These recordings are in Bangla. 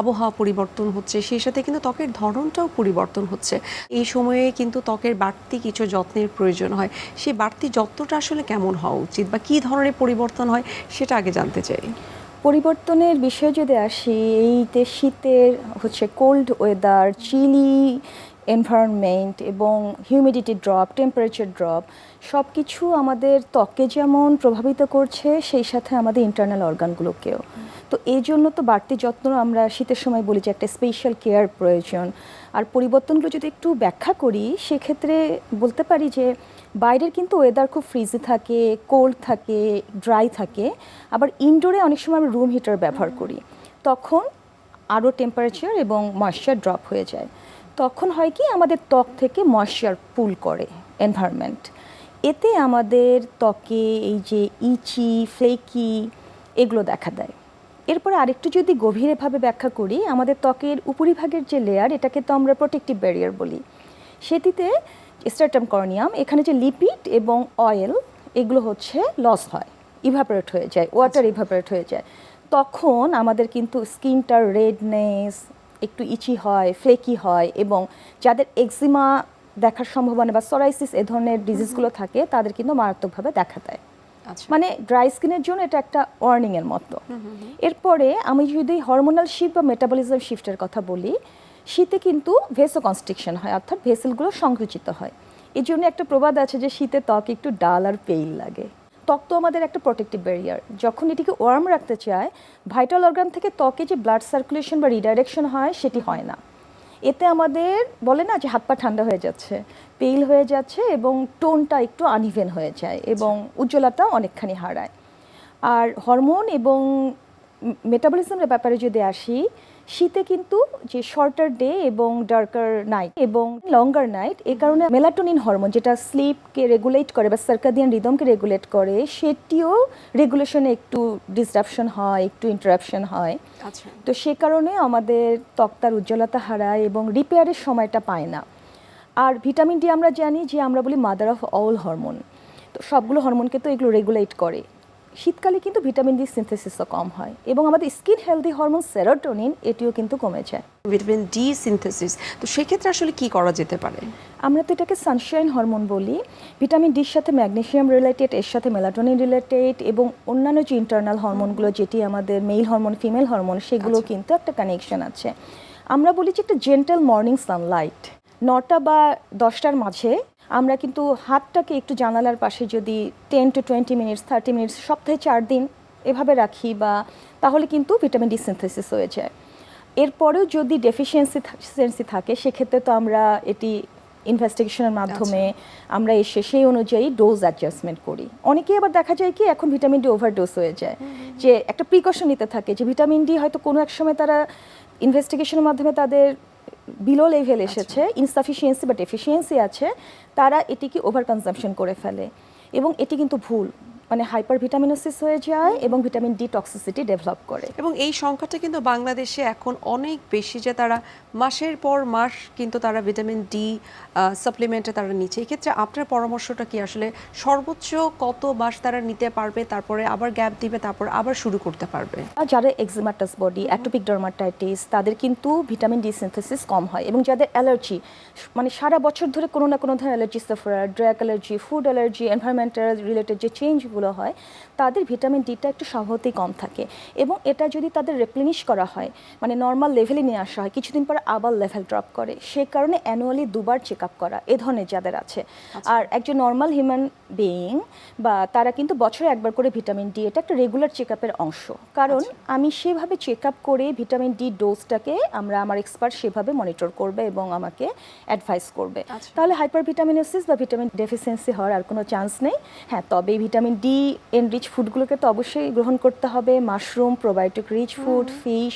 আবহাওয়া পরিবর্তন হচ্ছে, সেই সাথে কিন্তু ত্বকের ধরনটাও পরিবর্তন হচ্ছে। এই সময়ে কিন্তু ত্বকের বাড়তি কিছু যত্নের প্রয়োজন হয়। সেই বাড়তি যত্নটা আসলে কেমন হওয়া উচিত বা কী ধরনের পরিবর্তন হয় সেটা আগে জানতে চাই। পরিবর্তনের বিষয়ে যদি আসি, এইতে শীতের হচ্ছে কোল্ড ওয়েদার চিলি এনভায়রনমেন্ট এবং হিউমিডিটি ড্রপ টেম্পারেচার ড্রপ সব কিছু আমাদের ত্বকে যেমন প্রভাবিত করছে, সেই সাথে আমাদের ইন্টারনাল অর্গানগুলোকেও তো এই জন্য তো বাড়তি যত্ন আমরা শীতের সময় বলি যে একটা স্পেশাল কেয়ার প্রয়োজন। আর পরিবর্তনগুলো যদি একটু ব্যাখ্যা করি, সেক্ষেত্রে বলতে পারি যে বাইরের কিন্তু ওয়েদার খুব ফ্রিজি থাকে কোল্ড থাকে ড্রাই থাকে। আবার ইনডোরে অনেক সময় আমরা রুম হিটার ব্যবহার করি। তখন আরও টেম্পারেচার এবং ময়েশ্চার ড্রপ হয়ে যায়। তখন হয় কি আমাদের ত্বক থেকে ময়েশ্চার পুল করে এনভায়রনমেন্ট এতে আমাদের ত্বকে এই যে ইচি ফ্লেকি এগুলো দেখা দেয়। এরপর আরেকটু যদি গভীরভাবে ব্যাখ্যা করি আমাদের ত্বকের উপরিভাগের যে লেয়ার এটাকে তো আমরা প্রোটেক্টিভ ব্যারিয়ার বলি। সেটিতে স্টার্টাম কর্নিয়াম এখানে যে লিপিড এবং অয়েল এগুলো হচ্ছে লস হয় ইভাপোরেট হয়ে যায় ওয়াটার ইভাপোরেট হয়ে যায়। তখন আমাদের কিন্তু স্কিনটার রেডনেস একটু ইচি হয় ফ্লেকি হয় এবং যাদের এক্সিমা দেখার সম্ভাবনা বা সরাইসিস এ ধরনের ডিজিজগুলো থাকে তাদের কিন্তু মারাত্মকভাবে দেখা দেয়। আচ্ছা। মানে ড্রাই স্কিনের জন্য এটা একটা ওয়ার্নিং এর মতো। এরপরে আমি যদি হরমোনাল শিফট বা মেটাবলিজম শিফটের কথা বলি শীতে কিন্তু ভেসো কনস্ট্রিকশন হয় অর্থাৎ ভেসেলগুলো সংকুচিত হয়। এই জন্য একটা প্রবাদ আছে যে শীতে ত্বক একটু ডাল আর পেইল লাগে। ত্বক তো আমাদের একটা প্রোটেক্টিভ ব্যারিয়ার যখন এটিকে ওয়ার্ম রাখতে চায় ভাইটাল অর্গান থেকে ত্বকে যে ব্লাড সার্কুলেশন বা রিডাইরেকশন হয়, সেটি হয় না। এতে আমাদের বলে না যে হাত পা ঠান্ডা হয়ে যাচ্ছে পেইল হয়ে যাচ্ছে এবং টোনটা একটু আনইভেন হয়ে যায় এবং উজ্জ্বলতা অনেকখানি হারায়। আর হরমোন এবং মেটাবলিজমের ব্যাপারে যদি আসি শীতে কিন্তু যে শর্টার ডে এবং ডার্কার নাইট এবং লঙ্গার নাইট এই কারণে মেলাটোনিন হরমোন যেটা স্লিপকে রেগুলেট করে বা সার্কাদিয়ান রিদমকে রেগুলেট করে সেটিও রেগুলেশনে একটু ডিসরাপশন হয় একটু ইন্টারাপশন হয়। আচ্ছা। তো সে কারণে আমাদের ত্বকটার উজ্জ্বলতা হারায় এবং রিপেয়ারের সময়টা পায় না। আর ভিটামিন ডি আমরা জানি যে আমরা বলি মাদার অফ অল হরমোন তো সবগুলো হরমোনকে তো এগুলো রেগুলেট করে। শীতকালে কিন্তু ভিটামিন ডি সিনথেসিসও কম হয় এবং আমাদের স্কিন হেলদি হরমোন সেরোটোনিন এটিও কিন্তু কমে যায় ভিটামিন ডি সিনথেসিস তো সেক্ষেত্রে আসলে কি করা যেতে পারে? আমরা তো এটাকে সানশাইন হরমোন বলি। ভিটামিন ডির সাথে ম্যাগনেসিয়াম রিলেটেড এর সাথে মেলাটোনিন রিলেটেড এবং অন্যান্য যে ইন্টারনাল হরমোনগুলো যেটি আমাদের মেল হরমোন ফিমেল হরমোন সেগুলো আচ্ছা। কিন্তু একটা কানেকশন আছে। আমরা বলি যে একটা জেন্টাল মর্নিং সানলাইট নটা বা দশটার মাঝে আমরা কিন্তু হাতটাকে একটু জানালার পাশে যদি ten to twenty minutes thirty minutes সপ্তাহে চার দিন এভাবে রাখি বা তাহলে কিন্তু ভিটামিন ডি সিনথেসিস হয়ে যায়। এরপরেও যদি ডেফিসিয়েন্সি সেন্সি থাকে সেক্ষেত্রে তো আমরা এটি ইনভেস্টিগেশনের মাধ্যমে আমরা এসে সেই অনুযায়ী ডোজ অ্যাডজাস্টমেন্ট করি। অনেকেই আবার দেখা যায় কি এখন ভিটামিন ডি ওভারডোজ হয়ে যায়। যে একটা প্রিকশন নিতে থাকে যে ভিটামিন ডি হয়তো কোনো এক সময় তারা ইনভেস্টিগেশনের মাধ্যমে তাদের বিলো লেভেল এসেছে ইনসাফিসিয়েন্সি বা ডেফিসিয়েন্সি আছে তারা এটিকে ওভার কনজামশন করে ফেলে। এবং এটি কিন্তু ভুল। মানে হাইপার ভিটামিনোসিস হয়ে যায় এবং ভিটামিন ডি টক্সিসিটি ডেভেলপ করে। এবং এই সংখ্যাটা কিন্তু বাংলাদেশে এখন অনেক বেশি যে তারা মাসের পর মাস কিন্তু তারা ভিটামিন ডি সাপ্লিমেন্টে তারা নিচ্ছে। এক্ষেত্রে আপনার পরামর্শটা কি? আসলে সর্বোচ্চ কত মাস তারা নিতে পারবে তারপরে আবার গ্যাপ দিবে তারপর আবার শুরু করতে পারবে? যারা এক্সিমাটাস বডি অ্যাটোপিক ডার্মাটাইটিস তাদের কিন্তু ভিটামিন ডি সিনথেসিস কম হয় এবং যাদের অ্যালার্জি মানে সারা বছর ধরে কোনো না কোনো ধরনের allergy suffer drug allergy food allergy environmental related যে চেঞ্জগুলো হয় তাদের ভিটামিন ডিটা একটু স্বভাবতেই কম থাকে এবং এটা যদি তাদের রেপ্লেনিশ করা হয় মানে নর্মাল লেভেলে নিয়ে আসা হয় কিছুদিন পর আবার লেভেল ড্রপ করে। সে কারণে অ্যানুয়ালি দুবার চেক আপ করা এ ধরনের যাদের আছে। আর একজন নর্মাল হিউম্যান বিইং বা তারা কিন্তু বছরে একবার করে ভিটামিন ডি এটা একটা রেগুলার চেক আপের অংশ। কারণ আমি সেভাবে চেক আপ করে ভিটামিন ডি ডোজটাকে আমরা আমার এক্সপার্ট সেভাবে মনিটর করবে এবং আমাকে অ্যাডভাইস করবে। আচ্ছা। তাহলে হাইপার ভিটামিনোসিস বা ভিটামিন ডেফিসিয়েন্সি হওয়ার আর কোনো চান্স নেই। হ্যাঁ তবে ভিটামিন ডি এনরিচ ফুডগুলোকে তো অবশ্যই গ্রহণ করতে হবে mushroom probiotic rich food fish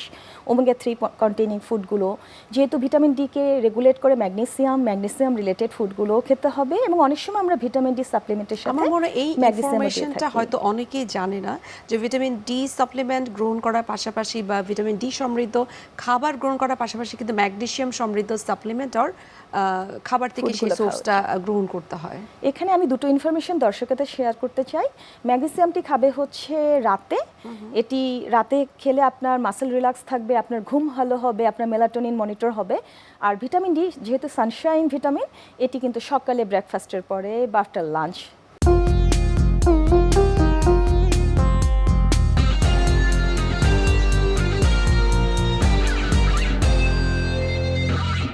omega three containing ফুডগুলো যেহেতু ভিটামিন ডিকে রেগুলেট করে ম্যাগনেসিয়াম ম্যাগনেসিয়াম রিলেটেড ফুডগুলো খেতে হবে এবং অনেক সময় আমরা ভিটামিন ডি সাপ্লিমেন্টের সাথে আমার মনে এই ইনফরমেশনটা হয়তো অনেকেই জানে না যে ভিটামিন ডি সাপ্লিমেন্ট গ্রহণ করার পাশাপাশি বা ভিটামিন ডি সমৃদ্ধ খাবার গ্রহণ করার পাশাপাশি কিন্তু ম্যাগনেসিয়াম সমৃদ্ধ সাপ্লিমেন্ট আর খাবার থেকে সেই সোর্সটা গ্রহণ করতে হয়। এখানে আমি দুটো ইনফরমেশন দর্শকদের শেয়ার করতে চাই। ম্যাগনেসিয়ামটি খাবে হচ্ছে রাতে। এটি রাতে খেলে আপনার মাসেল রিল্যাক্স থাকবে আপনার ঘুম ভালো হবে আপনার মেলাটোনিন মনিটর হবে। আর ভিটামিন ডি যেহেতু সানশাইন ভিটামিন এটি কিন্তু সকালে ব্রেকফাস্টের পরে বা আফটার লাঞ্চ